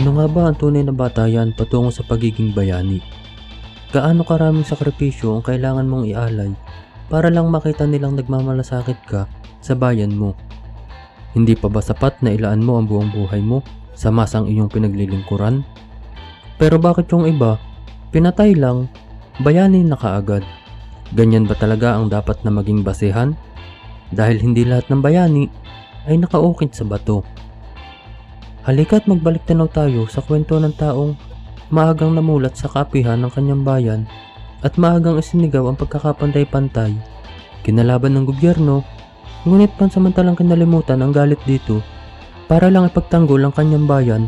Ano nga ba ang tunay na batayan patungo sa pagiging bayani? Gaano karaming sakripisyo ang kailangan mong ialay para lang makita nilang nagmamalasakit ka sa bayan mo? Hindi pa ba sapat na ilaan mo ang buong buhay mo sa masang iyong pinaglilingkuran? Pero bakit yung iba, pinatay lang, bayani na kaagad? Ganyan ba talaga ang dapat na maging basehan? Dahil hindi lahat ng bayani ay nakaukit sa bato. Halika't magbalik tanaw tayo sa kwento ng taong maagang namulat sa kapihan ng kanyang bayan at maagang isinigaw ang pagkakapantay-pantay. Kinalaban ng gobyerno, ngunit pansamantalang kinalimutan ang galit dito para lang ipagtanggol ang kanyang bayan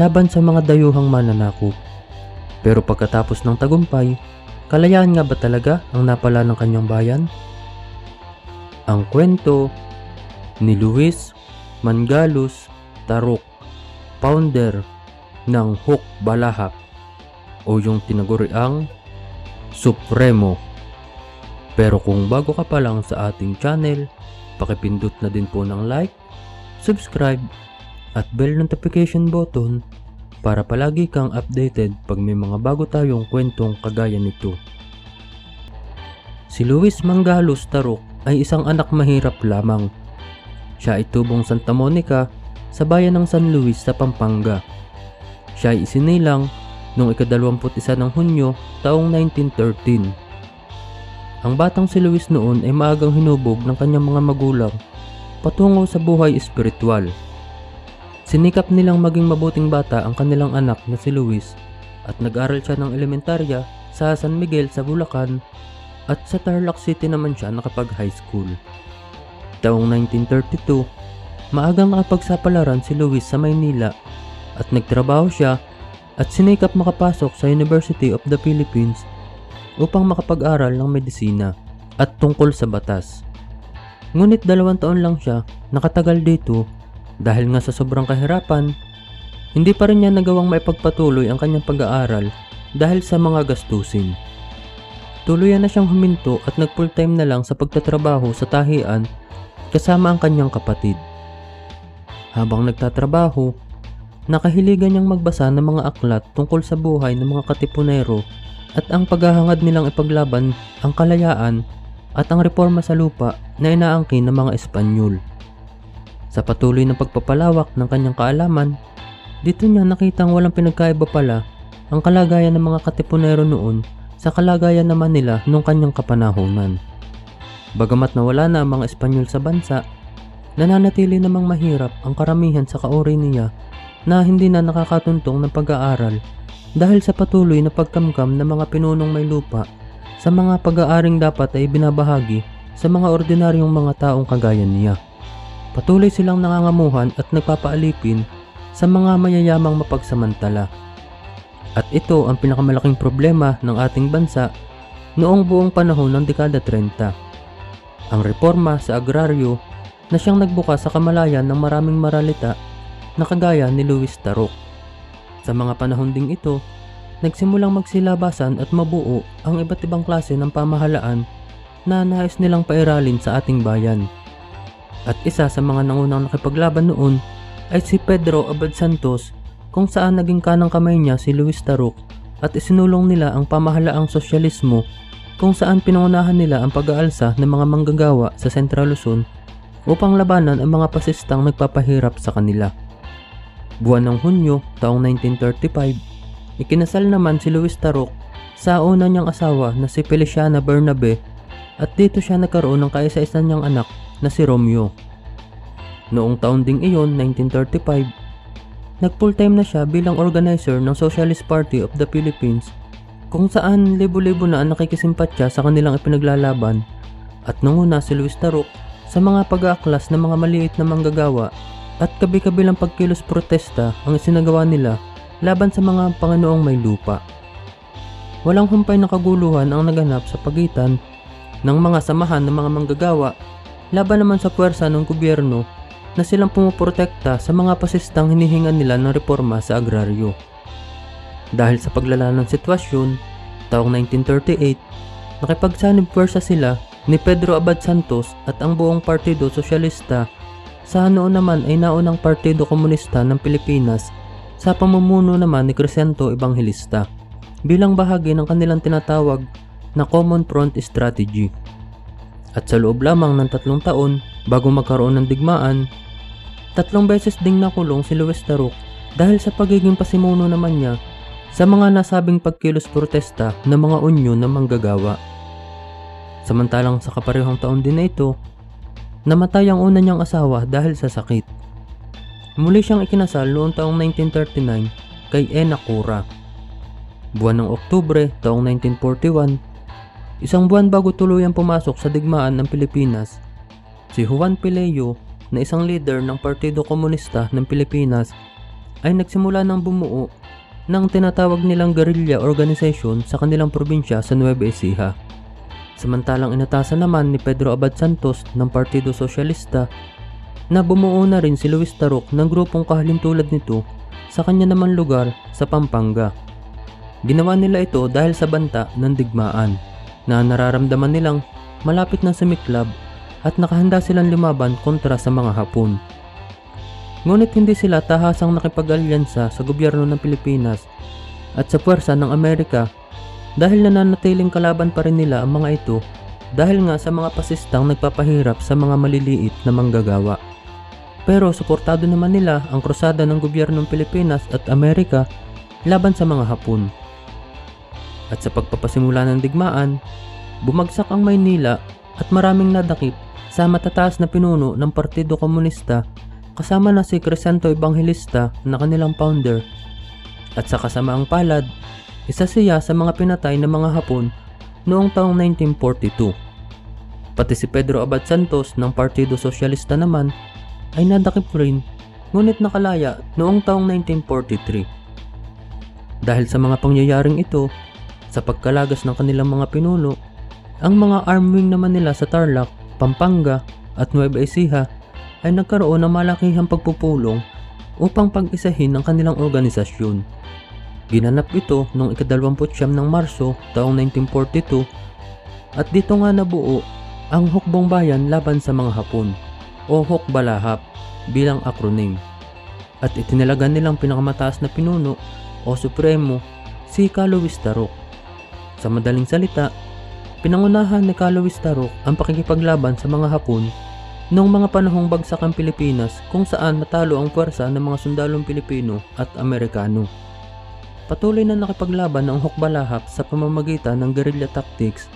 laban sa mga dayuhang mananakop. Pero pagkatapos ng tagumpay, kalayaan nga ba talaga ang napala ng kanyang bayan? Ang kwento ni Luis Mangalus Tarok founder ng Hook Balahap o yung tinaguriang Supremo. Pero kung bago ka pa lang sa ating channel, pakipindot na din po ng like, subscribe, at bell notification button para palagi kang updated pag may mga bago tayong kwentong kagaya nito. Si Luis Mangalos Tarok ay isang anak mahirap lamang. Siya ay tubong Santa Monica sa bayan ng San Luis sa Pampanga. Siya ay isinilang noong ika-21 ng Hunyo taong 1913. Ang batang si Luis noon ay maagang hinubog ng kanyang mga magulang patungo sa buhay espiritual. Sinikap nilang maging mabuting bata ang kanilang anak na si Luis at nag-aral siya ng elementarya sa San Miguel sa Bulacan at sa Tarlac City naman siya nakapag high school. Taong 1932, Maagang nakapagsapalaran si Luis sa Maynila at nagtrabaho siya at sinikap makapasok sa University of the Philippines upang makapag-aral ng medisina at tungkol sa batas. Ngunit dalawang taon lang siya nakatagal dito dahil nga sa sobrang kahirapan, hindi pa rin niya nagawang maipagpatuloy ang kanyang pag-aaral dahil sa mga gastusin. Tuluyan na siyang huminto at nag full time na lang sa pagtatrabaho sa tahian kasama ang kanyang kapatid. Habang nagtatrabaho, nakahiligan niyang magbasa ng mga aklat tungkol sa buhay ng mga katipunero at ang paghahangad nilang ipaglaban ang kalayaan at ang reforma sa lupa na inaangkin ng mga Espanyol. Sa patuloy na pagpapalawak ng kanyang kaalaman, dito niya nakitang walang pinagkaiba pala ang kalagayan ng mga katipunero noon sa kalagayan naman nila nung kanyang kapanahonan. Bagamat nawala na ang mga Espanyol sa bansa, nananatili namang mahirap ang karamihan sa kauri niya na hindi na nakakatuntong ng pag-aaral dahil sa patuloy na pagkamkam ng mga pinunong may lupa sa mga pag-aaring dapat ay binabahagi sa mga ordinaryong mga taong kagaya niya. Patuloy silang nangangamuhan at nagpapaalipin sa mga mayayamang mapagsamantala. At ito ang pinakamalaking problema ng ating bansa noong buong panahon ng dekada 30. Ang reforma sa agraryo na siyang nagbukas sa kamalayan ng maraming maralita na kagaya ni Luis Tarok. Sa mga panahon ding ito, nagsimulang magsilabasan at mabuo ang iba't ibang klase ng pamahalaan na nais nilang pairalin sa ating bayan. At isa sa mga nangunang nakipaglaban noon ay si Pedro Abad Santos kung saan naging kanang kamay niya si Luis Tarok at isinulong nila ang pamahalaang sosyalismo kung saan pinangunahan nila ang pag-aalsa ng mga manggagawa sa Central Luzon upang labanan ang mga pasistang nagpapahirap sa kanila. Buwan ng Hunyo taong 1935, ikinasal naman si Luis Tarok sa una niyang asawa na si Feliciana Bernabe at dito siya nagkaroon ng kaisa-isa niyang anak na si Romeo. Noong taon ding iyon, 1935, nag full time na siya bilang organizer ng Socialist Party of the Philippines kung saan libo-libo na ang nakikisimpatya sa kanilang ipinaglalaban at nanguna si Luis Tarok sa mga pag-aaklas ng mga maliit na manggagawa at kabi-kabilang pagkilos protesta ang isinagawa nila laban sa mga Panginoong may lupa. Walang humpay na kaguluhan ang naganap sa pagitan ng mga samahan ng mga manggagawa laban naman sa puwersa ng gobyerno na silang pumuprotekta sa mga pasistang hinihingan nila ng reforma sa agraryo. Dahil sa paglala ng sitwasyon, taong 1938, nakipagsanib puwersa sila ni Pedro Abad Santos at ang buong Partido Sosyalista sa noon naman ay naunang Partido Komunista ng Pilipinas sa pamumuno naman ni Crescento Evangelista bilang bahagi ng kanilang tinatawag na Common Front Strategy. At sa loob lamang ng tatlong taon bago magkaroon ng digmaan, tatlong beses ding nakulong si Luis Taruk dahil sa pagiging pasimuno naman niya sa mga nasabing pagkilos protesta ng mga unyo ng manggagawa. Samantalang sa kaparehong taon din na ito, namatay ang una niyang asawa dahil sa sakit. Muli siyang ikinasal noong taong 1939 kay Ena Cora. Buwan ng Oktubre taong 1941, isang buwan bago tuluyang pumasok sa digmaan ng Pilipinas, si Juan Pileo na isang leader ng Partido Komunista ng Pilipinas ay nagsimula ng bumuo ng tinatawag nilang guerrilla organization sa kanilang probinsya sa Nueva Ecija. Samantalang inatasan naman ni Pedro Abad Santos ng Partido Sosyalista na bumuo na rin si Luis Tarok ng grupong kahalintulad nito sa kanya naman lugar sa Pampanga. Ginawa nila ito dahil sa banta ng digmaan na nararamdaman nilang malapit na sumiklab at nakahanda silang lumaban kontra sa mga Hapon. Ngunit hindi sila tahasang nakipag-alyansa sa gobyerno ng Pilipinas at sa puwersa ng Amerika dahil nananatiling kalaban pa rin nila ang mga ito dahil nga sa mga pasistang nagpapahirap sa mga maliliit na manggagawa. Pero suportado naman nila ang krusada ng gobyernong Pilipinas at Amerika laban sa mga Hapon. At sa pagpapasimula ng digmaan, bumagsak ang Maynila at maraming nadakip sa matataas na pinuno ng Partido Komunista kasama na si Crescento Evangelista na kanilang founder. At sa kasamaang palad, isa siya sa mga pinatay ng mga Hapon noong taong 1942. Pati si Pedro Abad Santos ng Partido Sosyalista naman ay nadakip rin ngunit nakalaya noong taong 1943. Dahil sa mga pangyayaring ito, sa pagkalagas ng kanilang mga pinuno, ang mga arm wing naman nila sa Tarlac, Pampanga at Nueva Ecija ay nagkaroon ng malakihang pagpupulong upang pag-isahin ang kanilang organisasyon. Ginanap ito noong ikadalawamputsyam ng Marso taong 1942 at dito nga nabuo ang Hukbong Bayan laban sa mga Hapon o Hukbalahap bilang acronym at itinalagan nilang pinakamataas na pinuno o supremo si Kalois Tarok. Sa madaling salita, pinangunahan ni Kalois Tarok ang pakikipaglaban sa mga Hapon noong mga panahong bagsak ang Pilipinas kung saan natalo ang puwersa ng mga sundalong Pilipino at Amerikano. Patuloy na nakipaglaban ang Hukbalahap sa pamamagitan ng guerrilla tactics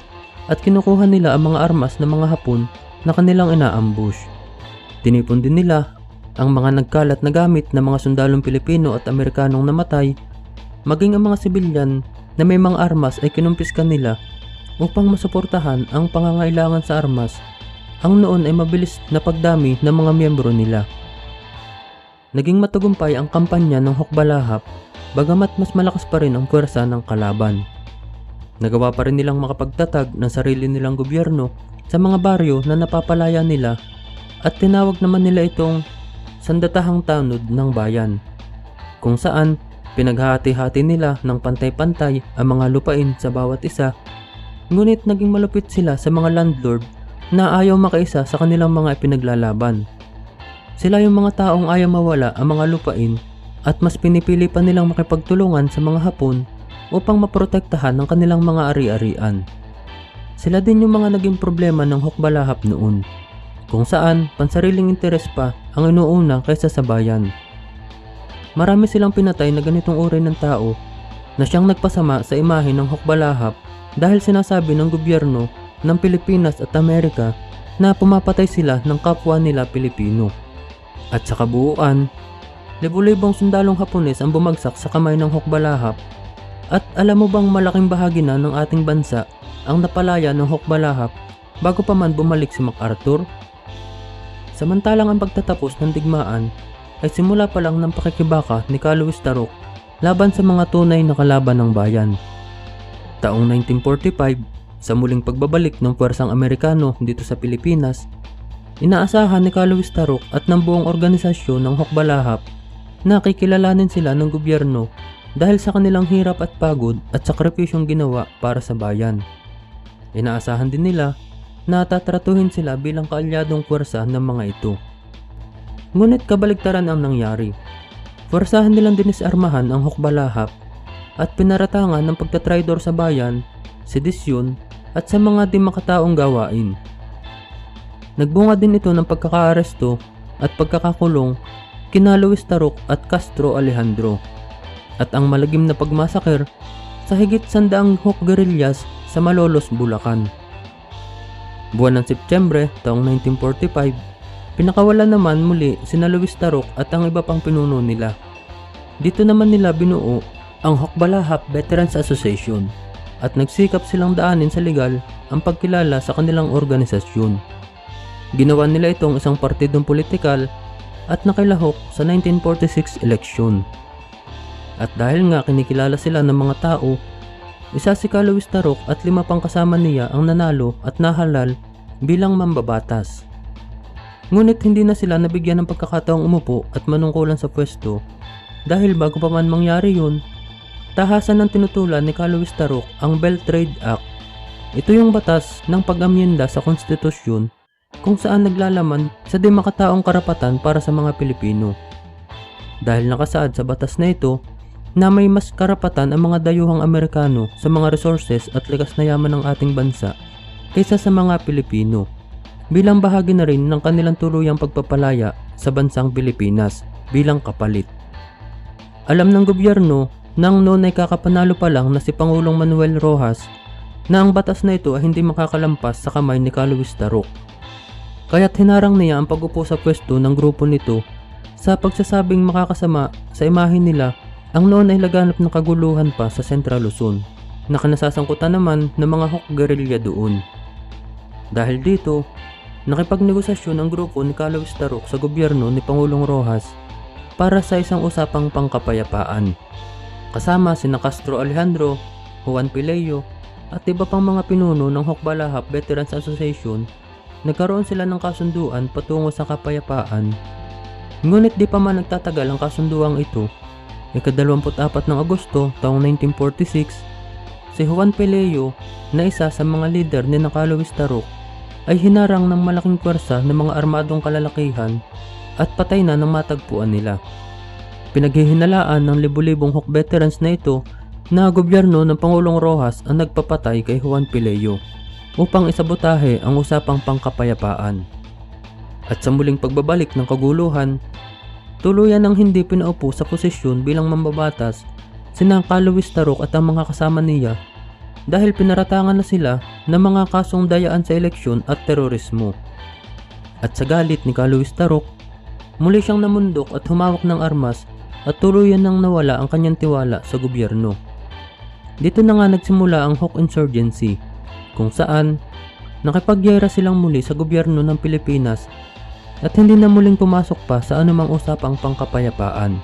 at kinukuha nila ang mga armas ng mga Hapon na kanilang inaambush. Tinipon din nila ang mga nagkalat na gamit ng mga sundalong Pilipino at Amerikanong namatay, maging ang mga sibilyan na may mga armas ay kinumpiskan nila upang masuportahan ang pangangailangan sa armas. Ang noon ay mabilis na pagdami ng mga miyembro nila. Naging matagumpay ang kampanya ng Hukbalahap bagamat mas malakas pa rin ang puwersa ng kalaban. Nagawa pa rin nilang makapagtatag ng sarili nilang gobyerno sa mga baryo na napapalaya nila at tinawag naman nila itong sandatahang tanod ng bayan kung saan pinaghati-hati nila ng pantay-pantay ang mga lupain sa bawat isa ngunit naging malupit sila sa mga landlord na ayaw makaisa sa kanilang mga ipinaglalaban. Sila yung mga taong ayaw mawala ang mga lupain at mas pinipili pa nilang makipagtulungan sa mga Hapon upang maprotektahan ang kanilang mga ari-arian. Sila din yung mga naging problema ng Hukbalahap noon, kung saan pansariling interes pa ang inuuna kaysa sa bayan. Marami silang pinatay na ganitong uri ng tao na siyang nagpasama sa imahe ng Hukbalahap dahil sinasabi ng gobyerno ng Pilipinas at Amerika na pumapatay sila ng kapwa nila Pilipino. At sa kabuuan, libo-libong sundalong Hapones ang bumagsak sa kamay ng Hukbalahap at alam mo bang malaking bahagi na ng ating bansa ang napalaya ng Hukbalahap bago pa man bumalik si MacArthur? Samantalang ang pagtatapos ng digmaan ay simula pa lang ng pakikibaka ni Carlos Tarok laban sa mga tunay na kalaban ng bayan. Taong 1945, sa muling pagbabalik ng puwersang Amerikano dito sa Pilipinas, inaasahan ni Carlos Tarok at ng buong organisasyon ng Hukbalahap Nakikilalanin sila ng gobyerno dahil sa kanilang hirap at pagod at sakripisyong ginawa para sa bayan. Inaasahan din nila na tatratuhin sila bilang kaalyadong puwersa ng mga ito. Ngunit kabaligtaran ang nangyari. Forsahan nilang dinisarmahan ang hukbalahap at pinaratangan ng pagtatraidor sa bayan, sedisyon at sa mga di makataong gawain. Nagbunga din ito ng pagkakaaresto at pagkakakulong kina Luis Tarok at Castro Alejandro at ang malagim na pagmasaker sa higit sandaang Hawk guerrillas sa Malolos, Bulacan. Buwan ng Setyembre taong 1945, pinakawalan naman muli sina Luis Tarok at ang iba pang pinuno nila. Dito naman nila binuo ang Hokbalahap Veterans Association at nagsikap silang daanin sa legal ang pagkilala sa kanilang organisasyon. Ginawa nila itong isang partidong politikal at nakilahok sa 1946 eleksyon. At dahil nga kinikilala sila ng mga tao, isa si Luis Tarok at lima pang kasama niya ang nanalo at nahalal bilang mambabatas. Ngunit hindi na sila nabigyan ng pagkakataong umupo at manungkulan sa pwesto dahil bago pa man mangyari yun, tahasan ng tinutulan ni Luis Tarok ang Bell Trade Act. Ito yung batas ng pag-amyenda sa konstitusyon kung saan naglalaman sa di makataong karapatan para sa mga Pilipino. Dahil nakasaad sa batas na ito na may mas karapatan ang mga dayuhang Amerikano sa mga resources at likas na yaman ng ating bansa kaysa sa mga Pilipino bilang bahagi na rin ng kanilang tuluyang pagpapalaya sa bansang Pilipinas bilang kapalit. Alam ng gobyerno nang noon ay kakapanalo pa lang na si Pangulong Manuel Rojas na ang batas na ito ay hindi makakalampas sa kamay ni Luis Tarok. Kaya't hinarang niya ang pag-upo sa pwesto ng grupo nito sa pagsasabing makakasama sa imahe nila ang noon ay laganap ng kaguluhan pa sa Central Luzon na kanasasangkutan naman ng mga Hok guerrilla doon. Dahil dito, nakipagnegosasyon ang grupo ni Calawis Tarok sa gobyerno ni Pangulong Rojas para sa isang usapang pangkapayapaan. Kasama sina Castro Alejandro, Juan Pileo at iba pang mga pinuno ng Hokbalahap Veterans Association, nagkaroon sila ng kasunduan patungo sa kapayapaan. Ngunit di pa man nagtatagal ang kasunduang ito Ikadalawamput-apat ng Agosto taong 1946, si Juan Peleo na isa sa mga lider ni Nakaluwis Tarok ay hinarang ng malaking pwersa ng mga armadong kalalakihan at patay na ng matagpuan nila. Pinaghihinalaan ng libu-libong Hawk veterans na ito na gobyerno ng Pangulong Rojas ang nagpapatay kay Juan Peleo upang isabotahe ang usapang pangkapayapaan. At sa muling pagbabalik ng kaguluhan, Tuluyan ang hindi pinaupo sa posisyon bilang mambabatas sina Luis Tarok at ang mga kasama niya dahil pinaratangan na sila ng mga kasong dayaan sa eleksyon at terorismo. At sa galit ni Luis Tarok, muli siyang namundok at humawak ng armas at tuluyan nang nawala ang kanyang tiwala sa gobyerno. Dito na nga nagsimula ang Hawk Insurgency, kung saan nakipagyera silang muli sa gobyerno ng Pilipinas at hindi na muling pumasok pa sa anumang usapang pangkapayapaan.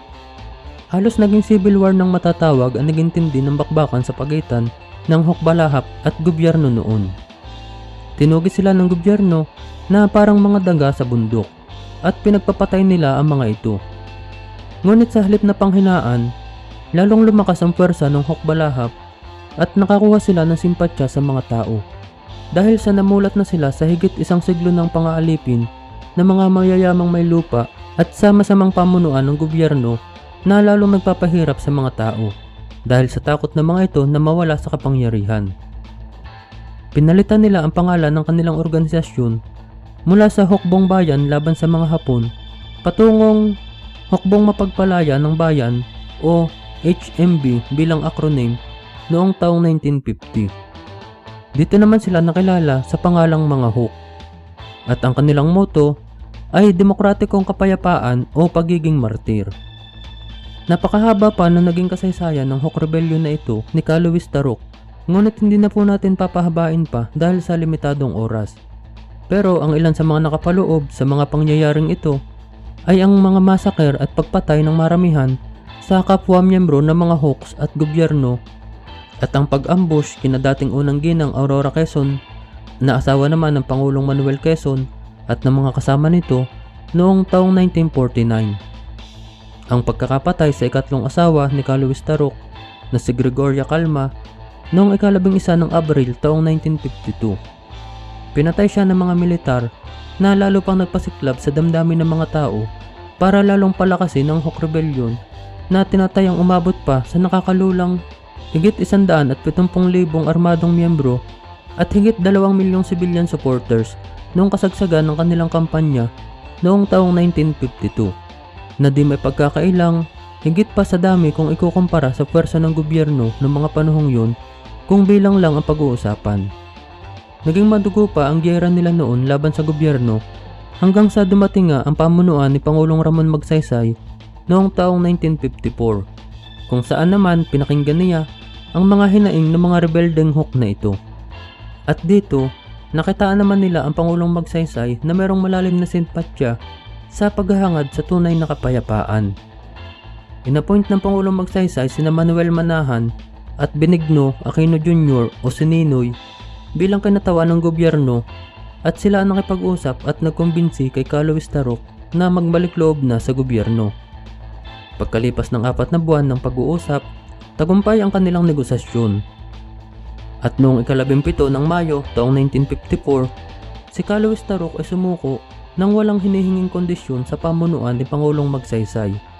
Halos naging civil war ng matatawag ang naging tindi ng bakbakan sa pagitan ng Hokbalahap at gobyerno noon. Tinugi sila ng gobyerno na parang mga daga sa bundok at pinagpapatay nila ang mga ito. Ngunit sa halip na panghinaan, lalong lumakas ang pwersa ng Hokbalahap at nakakuha sila ng simpatya sa mga tao. Dahil sa namulat na sila sa higit isang siglo ng pangaalipin ng mga mayayamang may lupa at sa masamang pamunuan ng gobyerno na lalong nagpapahirap sa mga tao dahil sa takot ng mga ito na mawala sa kapangyarihan. Pinalitan nila ang pangalan ng kanilang organisasyon mula sa Hokbong Bayan laban sa mga Hapon patungong Hokbong Mapagpalaya ng Bayan o HMB bilang acronym noong taong 1950. Dito naman sila nakilala sa pangalang mga Hok at ang kanilang motto ay demokratikong kapayapaan o pagiging martir. Napakahaba pa na naging kasaysayan ng Hawk Rebellion na ito ni Kaluis Tarok, ngunit hindi na po natin papahabain pa dahil sa limitadong oras. Pero ang ilan sa mga nakapaloob sa mga pangyayaring ito ay ang mga masaker at pagpatay ng maramihan sa kapwa miyembro ng mga Hawks at gobyerno at ang pag-ambush kina dating unang ginang Aurora Quezon na asawa naman ng Pangulong Manuel Quezon at ng mga kasama nito noong taong 1949. Ang pagkakapatay sa ikatlong asawa ni Luis Tarok na si Gregoria Calma noong ikalabing isa ng Abril taong 1952. Pinatay siya ng mga militar na lalo pang nagpasiklab sa damdamin ng mga tao para lalong palakasin ang Hok Rebellion na tinatayang umabot pa sa nakakalulang higit isandaan at pitumpong libong armadong miyembro at higit dalawang milyong civilian supporters noong kasagsagan ng kanilang kampanya noong taong 1952 na di may pagkakailang higit pa sa dami kung ikukumpara sa pwersa ng gobyerno ng mga panahong yun kung bilang lang ang pag-uusapan. Naging madugo pa ang giyera nila noon laban sa gobyerno hanggang sa dumating nga ang pamunuan ni Pangulong Ramon Magsaysay noong taong 1954 kung saan naman pinakinggan niya ang mga hinaing ng mga rebeldeng huk na ito. At dito, nakitaan naman nila ang Pangulong Magsaysay na merong malalim na simpatya sa paghahangad sa tunay na kapayapaan. Inappoint ng Pangulong Magsaysay sina Manuel Manahan at Benigno Aquino Jr. o Sininoy bilang kinatawan ng gobyerno at sila ang nakipag-usap at nagkumbinsi kay Carlos Tarok na magbalik loob na sa gobyerno. Pagkalipas ng apat na buwan ng pag-uusap, tagumpay ang kanilang negosasyon. At noong ikalabimpito ng Mayo taong 1954, si Carlos Tarok ay sumuko nang walang hinihinging kondisyon sa pamunuan ni Pangulong Magsaysay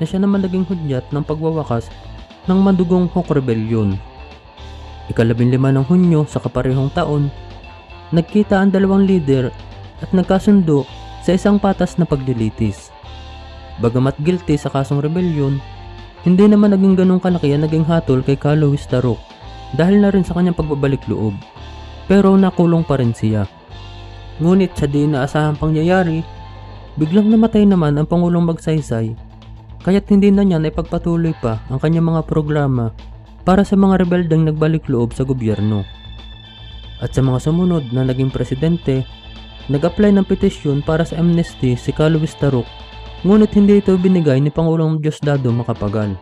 na siya naman naging hudyat ng pagwawakas ng madugong Hawk Rebellion. Ikalabing lima ng Hunyo sa kaparehong taon, nagkita ang dalawang leader at nagkasundo sa isang patas na paglilitis. Bagamat guilty sa kasong rebellion, hindi naman naging ganong kalaki ang naging hatol kay Carlos Tarok dahil na rin sa kanyang pagbabalik loob. Pero nakulong pa rin siya. Ngunit sa di naasahang pangyayari, biglang namatay naman ang Pangulong Magsaysay kaya't hindi na niya naipagpatuloy pa ang kanyang mga programa para sa mga rebeldeng nagbalik loob sa gobyerno. At sa mga sumunod na naging presidente, nag-apply ng petisyon para sa amnesty si Carlos Tarok ngunit hindi ito binigay ni Pangulong Diosdado Makapagal.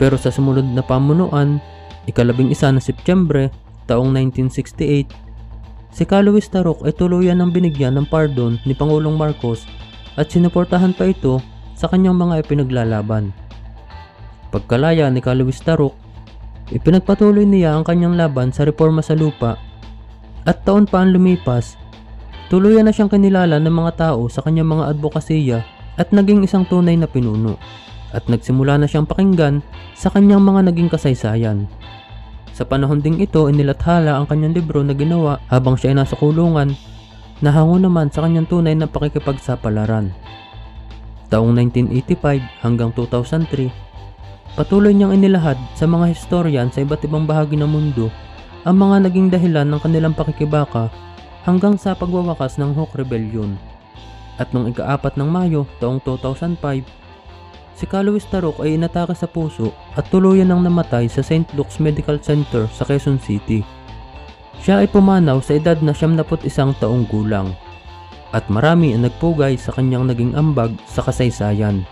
Pero sa sumunod na pamunuan, ikalabing isa ng Setyembre taong 1968, si Carlos Tarok ay tuluyan ng binigyan ng pardon ni Pangulong Marcos at sinuportahan pa ito sa kanyang mga ipinaglalaban. Pagkalaya ni Carlos Tarok, ipinagpatuloy niya ang kanyang laban sa reforma sa lupa. At taon pa ang lumipas, tuluyan na siyang kinilala ng mga tao sa kanyang mga advokasya at naging isang tunay na pinuno. At nagsimula na siyang pakinggan sa kanyang mga naging kasaysayan. Sa panahon ding ito, inilathala ang kanyang libro na ginawa habang siya ay nasa kulungan, nahango naman sa kanyang tunay na pakikipagsapalaran taong 1985 hanggang 2003, patuloy niyang inilahad sa mga historian sa iba't ibang bahagi ng mundo ang mga naging dahilan ng kanilang pakikibaka hanggang sa pagwawakas ng Hawk Rebellion. At noong ikaapat ng Mayo taong 2005, si Carlos Tarok ay inatake sa puso at tuluyan ng namatay sa St. Luke's Medical Center sa Quezon City. Siya ay pumanaw sa edad na 71 taong gulang at marami ang nagpugay sa kanyang naging ambag sa kasaysayan.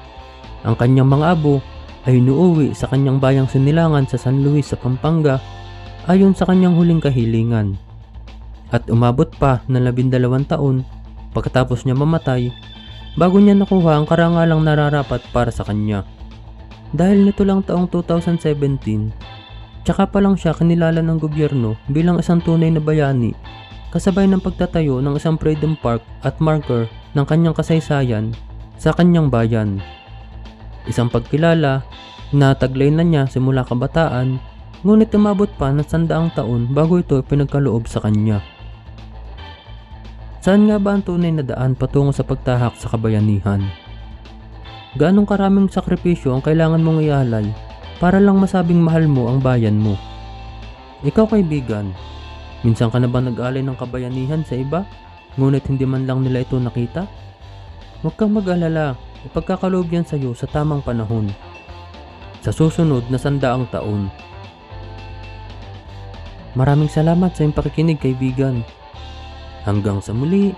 Ang kanyang mga abo ay inuuwi sa kanyang bayang sinilangan sa San Luis sa Pampanga ayon sa kanyang huling kahilingan. At umabot pa ng labindalawang taon pagkatapos niya mamatay bago niya nakuha ang karangalang nararapat para sa kanya. Dahil nito lang taong 2017, tsaka pa lang siya kinilala ng gobyerno bilang isang tunay na bayani kasabay ng pagtatayo ng isang Freedom Park at marker ng kanyang kasaysayan sa kanyang bayan. Isang pagkilala na taglay na niya simula kabataan ngunit umabot pa ng sandaang taon bago ito pinagkaloob sa kanya. Saan nga ba ang tunay na daan patungo sa pagtahak sa kabayanihan? Gaanong karaming sakripisyo ang kailangan mong ialay para lang masabing mahal mo ang bayan mo? Ikaw kaibigan, Minsan ka na ba nag-alay ng kabayanihan sa iba, ngunit hindi man lang nila ito nakita? Huwag kang mag-alala, ipagkakaloob yan sa iyo sa tamang panahon. Sa susunod na sandaang taon. Maraming salamat sa iyong pakikinig kaibigan. Hanggang sa muli.